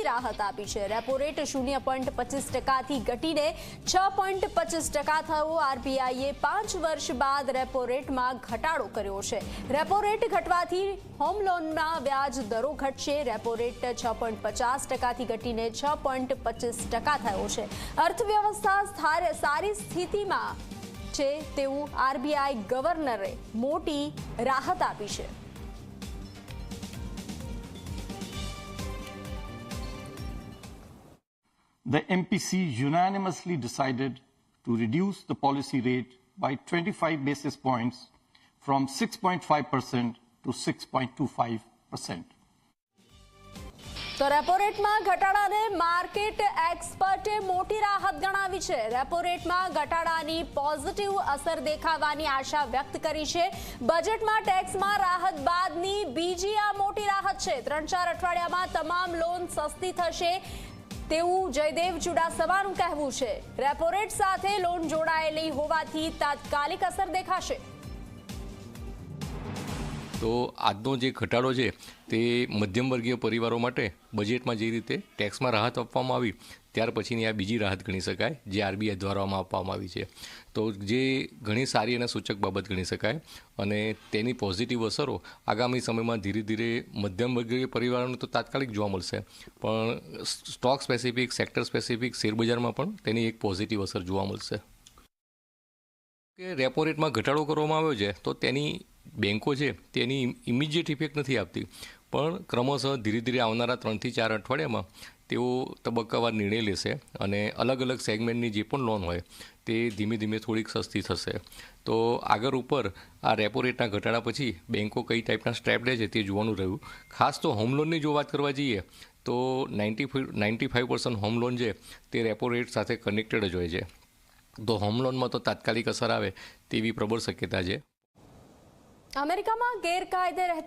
મોટી રાહત આપી છે. રેપો રેટ શૂન્ય પોઈન્ટ પચીસ ટકાથી ઘટીને છ પોઈન્ટ પચીસ ટકા થયો. આરબીઆઈએ પાંચ વર્ષ બાદ રેપો રેટમાં ઘટાડો કર્યો છે. રેપો રેટ ઘટવાથી હોમ લોનના વ્યાજ દરો ઘટશે. રેપો રેટ છ પોઈન્ટ પચાસ ટકાથી ઘટીને છ પોઈન્ટ પચીસ ટકા થયો છે. અર્થવ્યવસ્થા સારી સ્થિતિમાં છે તેવું આરબીઆઈ ગવર્નરે મોટી રાહત આપી છે. The MPC unanimously decided to reduce the policy rate by 25 basis points from 6.5% to 6.25%. તો રેપો રેટમાં ઘટાડાને માર્કેટ એક્સપર્ટે મોટી રાહત ગણાવી છે. રેપો રેટમાં ઘટાડાની પોઝિટિવ અસર દેખાવાની આશા વ્યક્ત કરી છે. બજેટમાં ટેક્સમાં રાહત બાદની બીજી આ મોટી રાહત છે. ત્રણ ચાર અઠવાડિયામાં તમામ લોન સસ્તી થશે. તેવું જયદેવ ચુડાસમાનું કહેવું છે. રેપો રેટ સાથે લોન જોડાયેલી હોવાથી તાત્કાલિક અસર દેખાશે. તો આજનો જે ઘટાડો છે તે મધ્યમ વર્ગીય પરિવારો માટે બજેટમાં જે રીતે ટેક્સમાં રાહત આપવામાં આવી, ત્યાર પછીની આ બીજી રાહત ગણી શકાય, જે આરબીઆઈ દ્વારામાં આપવામાં આવી છે. તો જે ઘણી સારી અને સૂચક બાબત ગણી શકાય અને તેની પોઝિટિવ અસરો આગામી સમયમાં ધીરે ધીરે મધ્યમ વર્ગીય પરિવારોને તો તાત્કાલિક જોવા મળશે. પણ સ્ટોક સ્પેસિફિક સેક્ટર સ્પેસિફિક શેરબજારમાં પણ તેની એક પોઝિટિવ અસર જોવા મળશે. કે રેપો રેટમાં ઘટાડો કરવામાં આવ્યો છે, તો તેની બેન્કો છે, તેની ઇમિડિયેટ ઇફેક્ટ નથી આપતી. પણ ક્રમશઃ ધીરે ધીરે આવનારા ત્રણથી ચાર અઠવાડિયામાં તેઓ તબક્કાવાર નિર્ણય લેશે અને અલગ અલગ સેગમેન્ટની જે પણ લોન હોય, તે ધીમે ધીમે થોડીક સસ્તી થશે. તો આગળ ઉપર આ રેપો રેટના ઘટાડા પછી બેન્કો કઈ ટાઈપના સ્ટેપ લે છે તે જોવાનું રહ્યું. ખાસ તો હોમ લોનની જો વાત કરવા જઈએ, તો ninety ninety five percent home loan છે તે રેપો રેટ સાથે કનેક્ટેડ જ હોય છે. તો હોમ લોનમાં તો તાત્કાલિક અસર આવે તેવી પ્રબળ શક્યતા છે. અમેરિકામાં ગેરકાયદે રહેતા